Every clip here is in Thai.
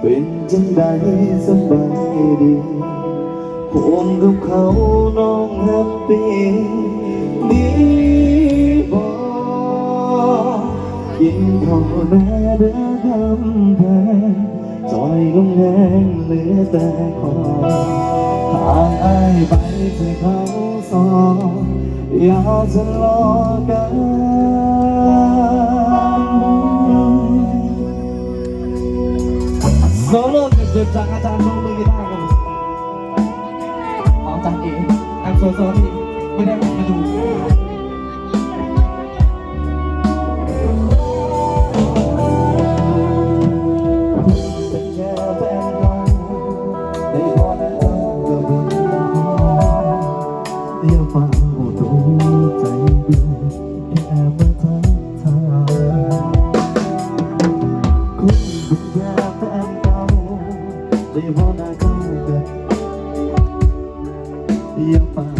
เป็นจังใดสบายดีคงกับเขาน้องแฮปปี้ดีบอกินข้าวแม่เด้อทำแพงจอยลงแหงเหลือแต่คอทางไอ้ไปใส่เขาสองอย่าจะรอกัน จากอาจารย์น้องมือกีตาร์ครัขออาจารย์เอ๋อันโซโซที่ไม่ได้มาดู They wanna go back You're fine.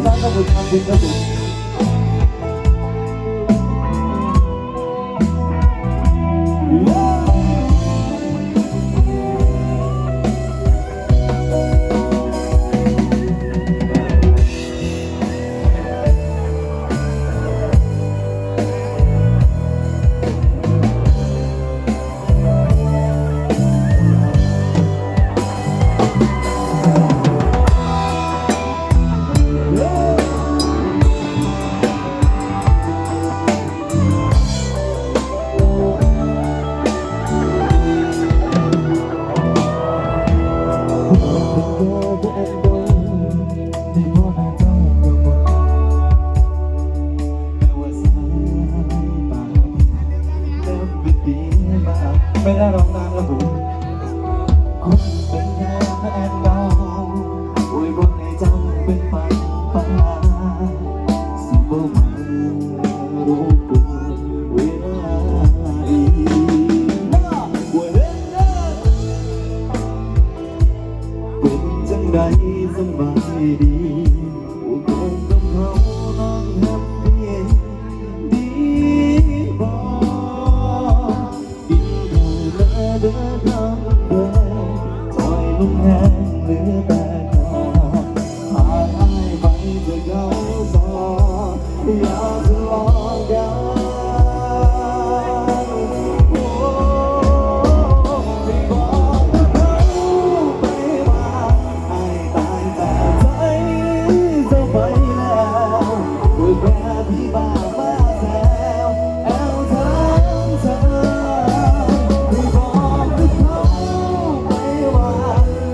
I'm not going Sana bu, sana bu, sana bu. นางระบุคุณเป็นแค่แฟนเก่าอวยรนให้จ้าเป็นฝันฝันสิบวันรู้ตัวเวลาอีเป็นจังใดสบายดี